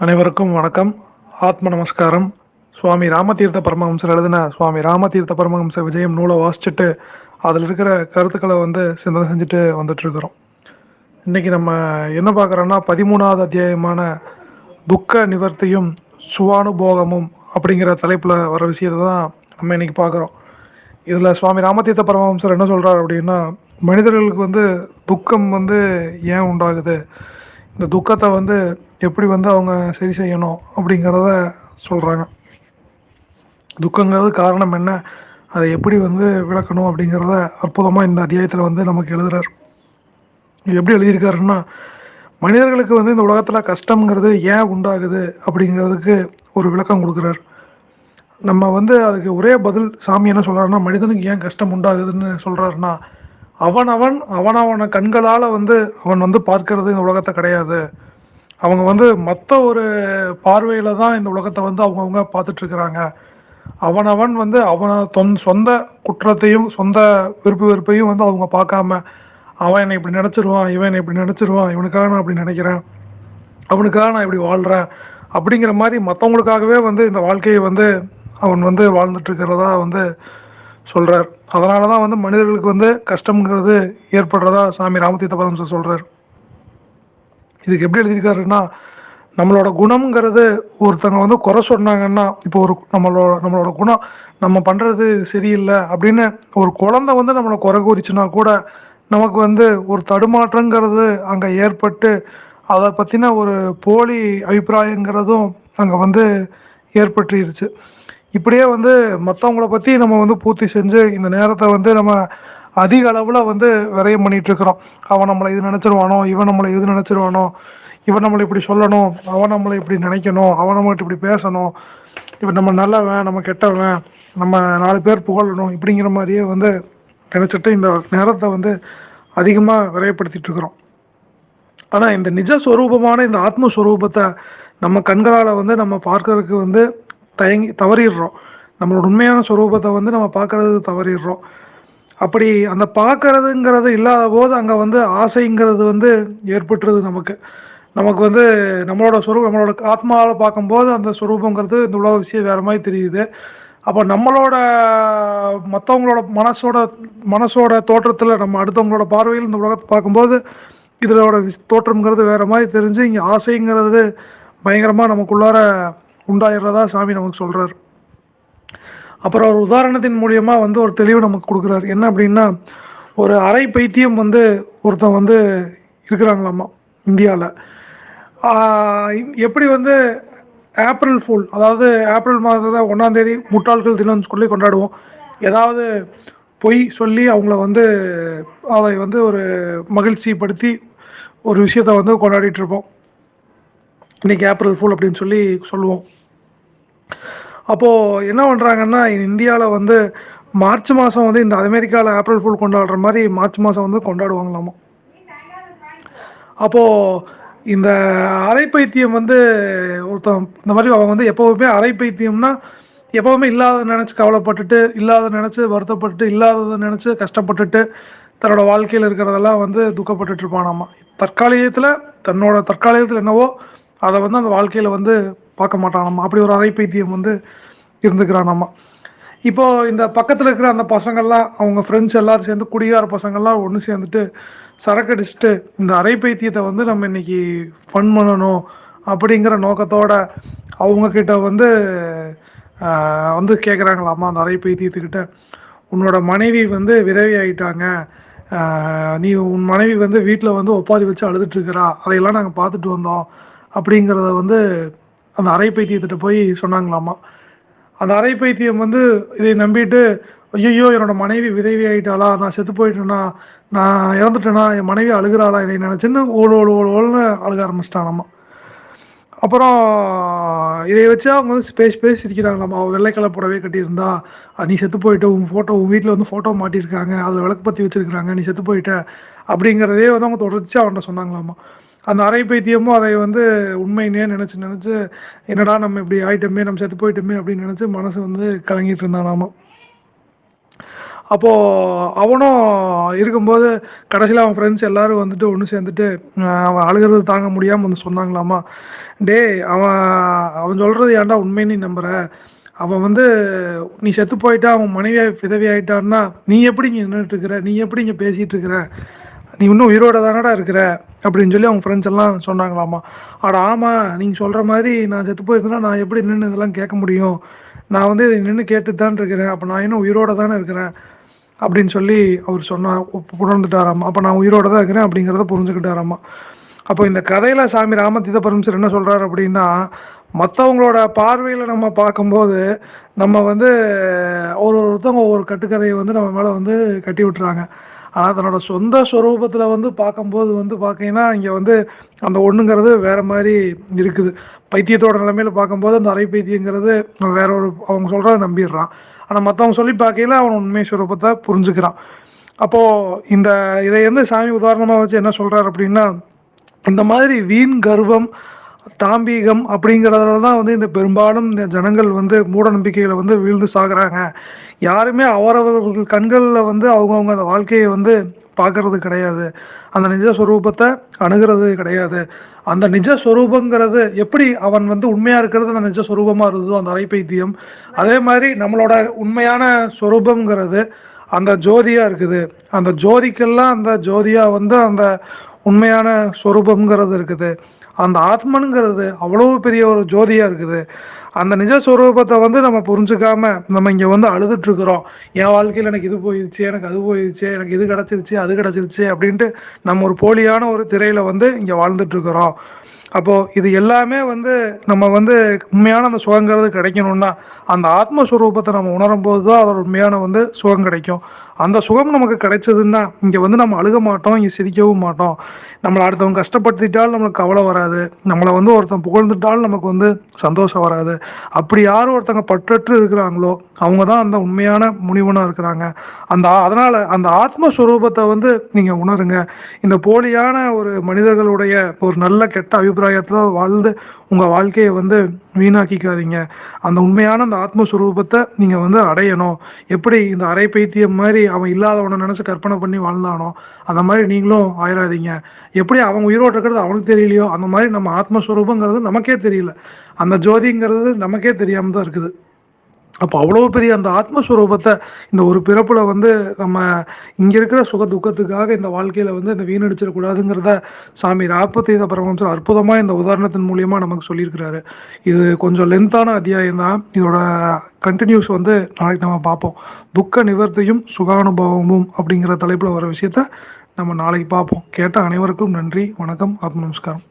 அனைவருக்கும் வணக்கம். ஆத்ம நமஸ்காரம். சுவாமி ராமதீர்த்த பரமஹம்சர் எழுதின சுவாமி ராமதீர்த்த பரமஹம்ச விஜயம் நூலை வாசிச்சுட்டு அதில் இருக்கிற கருத்துக்களை வந்து சிந்தனை செஞ்சுட்டு வந்துட்டு இருக்கிறோம் இன்னைக்கு நம்ம என்ன பார்க்குறோம்னா பதிமூணாவது அத்தியாயமான துக்க நிவர்த்தியும் சுவானுபோகமும் அப்படிங்கிற தலைப்பில் வர விஷயத்தை தான் நம்ம இன்னைக்கு பார்க்குறோம். இதில் சுவாமி ராமதீர்த்த பரமஹம்சர் என்ன சொல்கிறார் அப்படின்னா மனிதர்களுக்கு வந்து துக்கம் வந்து ஏன் உண்டாகுது? இந்த துக்கத்தை வந்து எப்படி வந்து அவங்க சரி செய்யணும் அப்படிங்கிறத சொல்கிறாங்க துக்கங்கிறது காரணம் என்ன? அதை எப்படி வந்து விளக்கணும் அப்படிங்கிறத அற்புதமாக இந்த அத்தியாயத்தில் வந்து நமக்கு எழுதுறார். இது எப்படி எழுதியிருக்காருன்னா மனிதர்களுக்கு வந்து இந்த உலகத்தில் கஷ்டங்கிறது ஏன் உண்டாகுது அப்படிங்கிறதுக்கு ஒரு விளக்கம் கொடுக்குறார். நம்ம வந்து அதுக்கு ஒரே பதில் சாமி என்ன சொல்கிறாருன்னா மனிதனுக்கு ஏன் கஷ்டம் உண்டாகுதுன்னு சொல்கிறாருன்னா அவனவன் அவனவன கண்களால் வந்து அவன் வந்து பார்க்கறது இந்த உலகத்தை கிடையாது. அவங்க வந்து மற்ற ஒரு பார்வையில் தான் இந்த உலகத்தை வந்து அவங்கவுங்க பார்த்துட்ருக்குறாங்க. அவனவன் வந்து அவன தொன் சொந்த குற்றத்தையும் சொந்த விருப்பு வெறுப்பையும் வந்து அவங்க பார்க்காம அவன் என்னை இப்படி நினச்சிருவான் இவன் என்னை இப்படி நினச்சிருவான் இவனுக்காக நான் அப்படி நினைக்கிறேன் அவனுக்காக நான் இப்படி வாழ்கிறேன் அப்படிங்கிற மாதிரி மற்றவங்களுக்காகவே வந்து இந்த வாழ்க்கையை வந்து அவன் வந்து வாழ்ந்துட்டு இருக்கிறதா வந்து சொல்கிறார் அதனால தான் வந்து மனிதர்களுக்கு வந்து கஷ்டங்கிறது ஏற்படுறதா சாமி ராமதீர்த்த பரமசர் சொல்கிறார் இதுக்கு எப்படி எழுதியிருக்காருன்னா நம்மளோட குணம்ங்கிறது ஒருத்தவங்க வந்து குறை சொன்னாங்கன்னா இப்போ ஒரு நம்மளோட நம்மளோட குணம் நம்ம பண்ணுறது சரியில்லை அப்படின்னு ஒரு குழந்தை வந்து நம்மளை குறை கூறிச்சுன்னா கூட நமக்கு வந்து ஒரு தடுமாற்றங்கிறது அங்கே ஏற்பட்டு அதை பற்றின ஒரு போலி அபிப்பிராயங்கிறதும் அங்கே வந்து ஏற்பட்டுருச்சு. இப்படியே வந்து மற்றவங்கள பற்றி நம்ம வந்து பூர்த்தி செஞ்சு இந்த நேரத்தை வந்து நம்ம அதிக அளவில் வந்து விரயம் பண்ணிட்டு இருக்கிறோம். அவன் நம்மளை இது நினச்சிருவானோ இவன் நம்மளை இது நினச்சிருவானோ இவன் நம்மளை இப்படி சொல்லணும் அவன் நம்மளை இப்படி நினைக்கணும் அவன் நம்மகிட்ட இப்படி பேசணும் இப்போ நம்ம நல்லவன் நம்ம கெட்டவன் நம்ம நாலு பேர் புகழணும் இப்படிங்கிற மாதிரியே வந்து நினச்சிட்டு இந்த நேரத்தை வந்து அதிகமாக விரயப்படுத்திட்டு இருக்கிறோம். ஆனால் இந்த நிஜ ஸ்வரூபமான இந்த ஆத்மஸ்வரூபத்தை நம்ம கண்களால் வந்து நம்ம பார்க்கறதுக்கு வந்து தயங்கி தவறிடுறோம். நம்மளோட உண்மையான சுரூபத்தை வந்து நம்ம பார்க்கறது தவறிடுறோம். அப்படி அந்த பார்க்கறதுங்கிறது இல்லாத போது அங்கே வந்து ஆசைங்கிறது வந்து ஏற்பட்டுருது நமக்கு. நமக்கு வந்து நம்மளோட சுரூபம் நம்மளோட ஆத்மாவில் பார்க்கும்போது அந்த ஸ்வரூபங்கிறது இந்த உலக விஷயம் வேறு மாதிரி தெரியுது. அப்போ நம்மளோட மற்றவங்களோட மனசோட மனசோட தோற்றத்தில் நம்ம அடுத்தவங்களோட பார்வையில் இந்த உலகத்தை பார்க்கும்போது இதோட தோற்றம்ங்கிறது வேறு மாதிரி தெரிஞ்சு இங்கே ஆசைங்கிறது பயங்கரமாக நமக்குள்ளார உண்டாயிடுறதா சாமி நமக்கு சொல்கிறார் அப்புறம் ஒரு உதாரணத்தின் மூலியமாக வந்து ஒரு தெளிவு நமக்கு கொடுக்குறாரு. என்ன அப்படின்னா ஒரு அரை பைத்தியம் வந்து ஒருத்தன் வந்து இருக்கிறாங்களாமா இந்தியாவில் எப்படி வந்து ஏப்ரல் ஃபுல் அதாவது ஏப்ரல் மாதத்தில் ஒன்றாந்தேதி முட்டாள்கள் தினம்னு சொல்லி கொண்டாடுவோம். ஏதாவது பொய் சொல்லி அவங்கள வந்து அதை வந்து ஒரு மகிழ்ச்சிப்படுத்தி ஒரு விஷயத்தை வந்து கொண்டாடிட்டு இருப்போம். இன்னைக்கு ஏப்ரல் ஃபுல் அப்படின்னு சொல்லி சொல்லுவோம். அப்போது என்ன பண்ணுறாங்கன்னா இந்தியாவில் வந்து மார்ச் மாதம் வந்து இந்த அமெரிக்காவில் ஏப்ரல் ஃபுல் கொண்டாடுற மாதிரி மார்ச் மாதம் வந்து கொண்டாடுவாங்களாமா? அப்போது இந்த அரைப்பைத்தியம் வந்து ஒருத்தன் இந்த மாதிரி அவன் வந்து எப்போவுமே அரைப்பைத்தியம்னா எப்போவுமே இல்லாத நினச்சி கவலைப்பட்டுட்டு இல்லாத நினச்சி வருத்தப்பட்டு இல்லாததை நினச்சி கஷ்டப்பட்டுட்டு தன்னோட வாழ்க்கையில் இருக்கிறதெல்லாம் வந்து துக்கப்பட்டுட்டு இருப்பானாமா? தற்காலிகத்தில் தன்னோட தற்காலிகத்தில் என்னவோ அதை வந்து அந்த வாழ்க்கையில் வந்து பார்க்க மாட்டானாமா அப்படி ஒரு அரைப்பைத்தியம் வந்து இருந்துக்கிறானாமா இப்போ இந்த பக்கத்தில் இருக்கிற அந்த பசங்கள்லாம் அவங்க ஃப்ரெண்ட்ஸ் எல்லாரும் சேர்ந்து குடிகார பசங்கள்லாம் ஒன்று சேர்ந்துட்டு சரக்கு அடிச்சுட்டு இந்த அரைப்பைத்தியத்தை வந்து நம்ம இன்னைக்கு ஃபன் பண்ணணும் அப்படிங்கிற நோக்கத்தோட அவங்கக்கிட்ட வந்து வந்து கேட்குறாங்களாமா அந்த அரைப்பைத்தியத்துக்கிட்ட. உன்னோட மனைவி வந்து விதவி ஆயிட்டாங்க. நீ உன் மனைவி வந்து வீட்டில் வந்து ஒப்பாதி வச்சு அழுதுட்டு இருக்கிறா. அதையெல்லாம் நாங்கள் பார்த்துட்டு வந்தோம். அப்படிங்கிறத வந்து அந்த அரை பைத்தியத்திட்ட போய் சொன்னாங்களாமா. அந்த அரை பைத்தியம் வந்து இதை நம்பிட்டு ஐயோ என்னோட மனைவி விதவி ஆயிட்டாளா? நான் செத்து போயிட்டேனா? நான் இறந்துட்டேனா? என் மனைவி அழுகிறாளா? என்னை நினச்சின்னு ஓடு ஓடு ஓடு ஓடுன்னு அழுக ஆரம்பிச்சிட்டானாமா அப்புறம் இதை வச்சு அவங்க வந்து பேசி பேசி சிரிக்கிறாங்களாம். அவள் வெள்ளைக்கலை புடவை கட்டியிருந்தா நீ செத்து போயிட்ட. உன் ஃபோட்டோ உன் வீட்டில் வந்து ஃபோட்டோ மாட்டியிருக்காங்க. அதில் விளக்கு பற்றி வச்சிருக்காங்க நீ செத்து போயிட்ட. அப்படிங்கிறதே வந்து அவங்க தொடர்ச்சி அவன்கிட்ட சொன்னாங்களாமா. அந்த அரை பைத்தியமும் அதை வந்து உண்மைன்னே நினச்சி நினச்சி என்னடா நம்ம இப்படி ஆயிட்டோமே நம்ம செத்து போயிட்டோமே அப்படின்னு நினச்சி மனசு வந்து கலங்கிட்டு இருந்தானாமா அப்போது அவனும் இருக்கும்போது கடைசியில் அவன் ஃப்ரெண்ட்ஸ் எல்லாரும் வந்துட்டு ஒன்று சேர்ந்துட்டு அவன் அழுகிறது தாங்க முடியாமல் வந்து சொன்னாங்களாமா? டே அவன் அவன் சொல்கிறது ஏன்டா உண்மை நீ நம்புற? அவன் வந்து நீ செத்து போயிட்டா அவன் மனைவியாக விதவி ஆயிட்டான்னா நீ எப்படி இங்கே நின்றுட்டு இருக்கிற? நீ எப்படி இங்கே பேசிகிட்டு இருக்கிற? நீ இன்னும் உயிரோட தானடா இருக்கிற? அப்படின்னு சொல்லி அவங்க ஃப்ரெண்ட்ஸ் எல்லாம் சொன்னாங்களாமா. ஆட ஆமாம் நீங்கள் சொல்கிற மாதிரி நான் செத்து போயிருந்தேன்னா நான் எப்படி நின்று இதெல்லாம் கேட்க முடியும்? நான் வந்து இதை நின்று கேட்டு தான் இருக்கிறேன். அப்போ நான் இன்னும் உயிரோட தானே இருக்கிறேன்? அப்படின்னு சொல்லி அவர் சொன்னார் உணர்ந்துட்டாராமா அப்போ நான் உயிரோட தான் இருக்கிறேன் அப்படிங்கிறத புரிஞ்சுக்கிட்டாராமா. அப்போ இந்த கதையில் சாமி ராமதீத பரமசர் என்ன சொல்கிறார் அப்படின்னா மற்றவங்களோட பார்வையில் நம்ம பார்க்கும்போது நம்ம வந்து ஒரு ஒருத்தவங்க ஒவ்வொரு கட்டுக்கதையை வந்து நம்ம மேலே வந்து கட்டி விட்டுறாங்க. ஆனால் தன்னோட சொந்த ஸ்வரூபத்தில் வந்து பார்க்கும்போது வந்து பார்த்தீங்கன்னா இங்கே வந்து அந்த ஒன்றுங்கிறது வேறு மாதிரி இருக்குது. பைத்தியத்தோட நிலைமையில் பார்க்கும்போது அந்த அரை பைத்தியங்கிறது வேற ஒரு அவங்க சொல்கிறத நம்பிடுறான். ஆனால் மற்றவங்க சொல்லி பார்க்கையில அவன் உண்மை ஸ்வரூபத்தை புரிஞ்சுக்கிறான். அப்போது இந்த இதை வந்து சாமி உதாரணமாக வச்சு என்ன சொல்கிறார் அப்படின்னா இந்த மாதிரி வீண் கர்வம் தாம்பீகம் அப்படிங்கிறதுல தான் வந்து இந்த பெரும்பாலும் இந்த ஜனங்கள் வந்து மூட நம்பிக்கைகளை வந்து வீழ்ந்து சாகுறாங்க. யாருமே அவரவர்கள் கண்களில் வந்து அவங்கவுங்க அந்த வாழ்க்கையை வந்து பார்க்கறது கிடையாது. அந்த நிஜ ஸ்வரூபத்தை அணுகிறது கிடையாது. அந்த நிஜ ஸ்வரூபங்கிறது எப்படி அவன் வந்து உண்மையாக இருக்கிறது அந்த நிஜஸ்வரூபமாக இருந்ததோ அந்த அரைப்பைத்தியம் அதே மாதிரி நம்மளோட உண்மையான ஸ்வரூபங்கிறது அந்த ஜோதியாக இருக்குது. அந்த ஜோதிக்கெல்லாம் அந்த ஜோதியாக வந்து அந்த உண்மையான ஸ்வரூபங்கிறது இருக்குது. அந்த ஆத்மனுங்கிறது அவ்வளவு பெரிய ஒரு ஜோதியாக இருக்குது. அந்த நிஜ ஸ்வரூபத்தை வந்து நம்ம புரிஞ்சுக்காம நம்ம இங்கே வந்து அழுதுட்டுருக்குறோம். என் வாழ்க்கையில் எனக்கு இது போயிடுச்சு எனக்கு அது போயிடுச்சு எனக்கு இது கிடச்சிருச்சு அது கிடச்சிருச்சு அப்படின்ட்டு நம்ம ஒரு போலியான ஒரு திரையில் வந்து இங்கே வாழ்ந்துட்டு இருக்கிறோம் இது எல்லாமே வந்து நம்ம வந்து உண்மையான அந்த சுகங்கிறது கிடைக்கணும்னா அந்த ஆத்மஸ்வரூபத்தை நம்ம உணரும் போது தான் அதோட உண்மையான வந்து சுகம் கிடைக்கும். அந்த சுகம் நமக்கு கிடைச்சதுன்னா இங்கே வந்து நம்ம அழுக மாட்டோம் இங்கே சிரிக்கவும் மாட்டோம். நம்மளை அடுத்தவங்க கஷ்டப்படுத்திட்டாலும் நம்மளுக்கு கவலை வராது. நம்மளை வந்து ஒருத்தன் புகழ்ந்துட்டாலும் நமக்கு வந்து சந்தோஷம் வராது. அப்படி யார் ஒருத்தங்க பற்றற்று இருக்கிறாங்களோ அவங்க தான் அந்த உண்மையான முனிவனாக இருக்கிறாங்க. அந்த அதனால் அந்த ஆத்மஸ்வரூபத்தை வந்து நீங்கள் உணருங்க. இந்த போலியான ஒரு மனிதர்களுடைய ஒரு நல்ல கெட்ட அபிப்பிராயத்தில் வாழ்ந்து உங்கள் வாழ்க்கையை வந்து வீணாக்கிக்காதீங்க. அந்த உண்மையான அந்த ஆத்மஸ்வரூபத்தை நீங்கள் வந்து அடையணும். எப்படி இந்த அரை பைத்தியம் மாதிரி அவன் இல்லாதவனை நினச்சி கற்பனை பண்ணி வாழ்ந்தானோ அந்த மாதிரி நீங்களும் ஆயிடாதீங்க எப்படி அவன் உயிரோடு இருக்கிறது அவனுக்கு தெரியலையோ அந்த மாதிரி நம்ம ஆத்மஸ்வரூபங்கிறது நமக்கே தெரியல. அந்த ஜோதிங்கிறது நமக்கே தெரியாமல் தான் இருக்குது. அப்போ அவ்வளோ பெரிய அந்த ஆத்மஸ்வரூபத்தை இந்த ஒரு பிறப்பில் வந்து நம்ம இங்கே இருக்கிற சுக துக்கத்துக்காக இந்த வாழ்க்கையில் வந்து இந்த வீணடிச்சிடக்கூடாதுங்கிறத சாமி ராப்பத்தீத பரமஹம்சர் அற்புதமாக இந்த உதாரணத்தின் மூலியமாக நமக்கு சொல்லியிருக்கிறாரு. இது கொஞ்சம் லென்த்தான அத்தியாயம் தான். இதோட கண்டினியூஸ் வந்து நாளைக்கு நம்ம பார்ப்போம். துக்க நிவர்த்தியும் சுகானுபவமும் அப்படிங்கிற தலைப்பில் வர விஷயத்த நம்ம நாளைக்கு பார்ப்போம். கேட்ட அனைவருக்கும் நன்றி வணக்கம் ஆத்ம நமஸ்காரம்.